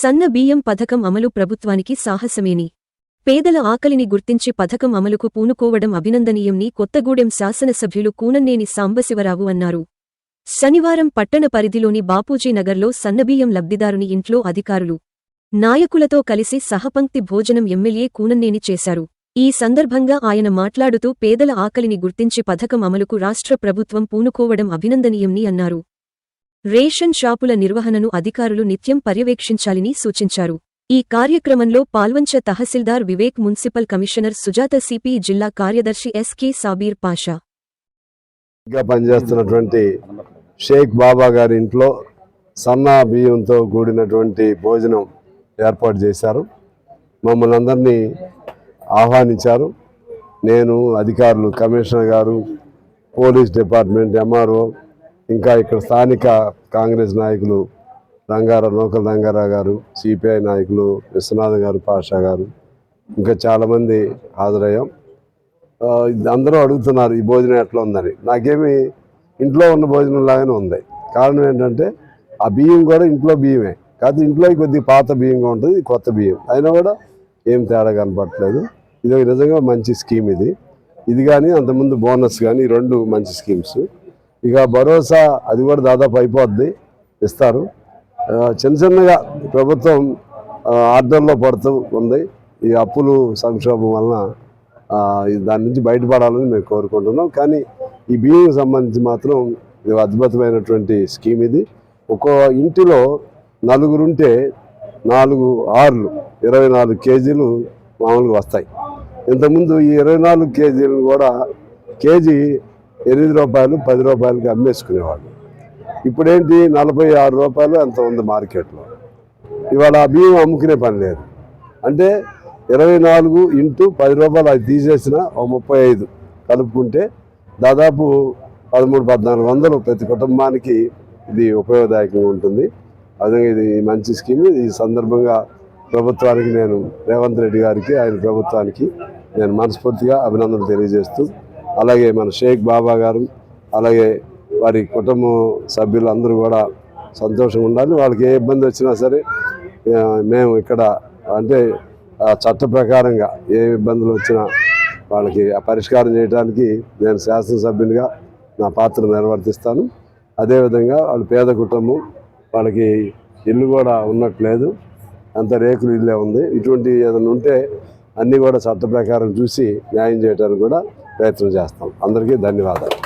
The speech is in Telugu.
సన్న బియ్యం పథకం అమలు ప్రభుత్వానికి సాహసమేని. పేదల ఆకలిని గుర్తించి పథకం అమలుకు పూనుకోవడం అభినందనీయంని కొత్తగూడెం శాసనసభ్యులు కూనన్నేని సాంబశివరావు అన్నారు. శనివారం పట్టణ పరిధిలోని బాపూజీ నగర్లో సన్నబియ్యం లబ్ధిదారుని ఇంట్లో అధికారులు నాయకులతో కలిసి సహపంక్తి భోజనం ఎమ్మెల్యే కూనన్నేని చేశారు. ఈ సందర్భంగా ఆయన మాట్లాడుతూ పేదల ఆకలిని గుర్తించి పథకం అమలుకు రాష్ట్ర ప్రభుత్వం పూనుకోవడం అభినందనీయంని అన్నారు. రేషన్ షాపుల నిర్వహణను అధికారులు నిత్యం పర్యవేక్షించాలని సూచించారు. ఈ కార్యక్రమంలో పాల్వంచ తహసీల్దార్ Vivek municipal commissioner Sujatha CP జిల్లా కార్యదర్శి ఎస్కే సాబీర్ పాషా. పనిచేస్తున్నటువంటి షేక్ బాబా గారి ఇంట్లో సన్నా బియ్యంతో కూడినటువంటి భోజనం ఏర్పాటు చేశారు. మమ్మల్ని అందరినీ ఆహ్వానించారు. నేను అధికారులు కమిషనర్ గారు పోలీస్ డిపార్ట్మెంట్ ఎంఆర్ఓ ఇంకా ఇక్కడ స్థానిక కాంగ్రెస్ నాయకులు రంగారావు నూకల రంగారావు గారు సిపిఐ నాయకులు విశ్వనాథ్ గారు పాషా గారు ఇంకా చాలామంది హాజరయ్యాం. అందరూ అడుగుతున్నారు ఈ భోజనం ఎట్లా ఉందని? నాకేమి ఇంట్లో ఉన్న భోజనం లాగానే ఉంది. కారణం ఏంటంటే ఆ బియ్యం కూడా ఇంట్లో బియ్యమే. కాకపోతే ఇంట్లో కొద్దిగా పాత బియ్యంగా ఉంటుంది కొత్త బియ్యం. అయినా కూడా ఏం తేడా కనపడట్లేదు. ఇది నిజంగా మంచి స్కీమ్ ఇది. ఇది కానీ అంతకుముందు బోనస్ కానీ రెండు మంచి స్కీమ్స్. ఇక భరోసా అది కూడా దాదాపు అయిపోద్ది ఇస్తారు. చిన్న చిన్నగా ప్రభుత్వం ఆర్డర్లో పడుతూ ఉంది. ఈ అప్పులు సంక్షోభం వలన దాని నుంచి బయటపడాలని మేము కోరుకుంటున్నాం. కానీ ఈ బియ్యం సంబంధించి మాత్రం ఇది అద్భుతమైనటువంటి స్కీమ్ ఇది. ఒక్కో ఇంటిలో నలుగురుంటే నాలుగు ఆర్లు ఇరవై నాలుగు కేజీలు మామూలుగా వస్తాయి. ఇంతకుముందు ఈ ఇరవై నాలుగు కేజీలను కూడా కేజీ ఎనిమిది రూపాయలు పది రూపాయలకి అమ్మేసుకునేవాళ్ళు. ఇప్పుడేంటి? నలభై ఆరు రూపాయలు ఎంత ఉంది మార్కెట్లో. ఇవాళ ఆ బియ్యం అమ్ముకునే పని లేదు. అంటే ఇరవై నాలుగు ఇంటూ పది రూపాయలు అది తీసేసిన ఒక ముప్పై ఐదు కలుపుకుంటే దాదాపు పదమూడు పద్నాలుగు వందలు ప్రతి కుటుంబానికి ఇది ఉపయోగదాయకంగా ఉంటుంది. అదే ఇది మంచి స్కీమ్. ఈ సందర్భంగా ప్రభుత్వానికి నేను రేవంత్ రెడ్డి గారికి ఆయన ప్రభుత్వానికి నేను మనస్ఫూర్తిగా అభినందనలు తెలియజేస్తూ అలాగే మన షేక్ బాబా గారు అలాగే వారి కుటుంబ సభ్యులందరూ కూడా సంతోషంగా ఉండాలి. వాళ్ళకి ఏ ఇబ్బంది వచ్చినా సరే మేము ఇక్కడ అంటే చట్ట ప్రకారంగా ఏ ఇబ్బందులు వచ్చినా వాళ్ళకి పరిష్కారం చేయడానికి నేను శాసనసభ్యునిగా నా పాత్ర నిర్వర్తిస్తాను. అదేవిధంగా వాళ్ళు పేద కుటుంబం వాళ్ళకి ఇల్లు కూడా ఉన్నట్లేదు. అంత రేకులు ఇల్లే ఉంది. ఇటువంటి ఏదైనా ఉంటే అన్నీ కూడా చట్ట ప్రకారం చూసి న్యాయం చేయడానికి కూడా ప్రయత్నం చేస్తాం. అందరికీ ధన్యవాదాలు.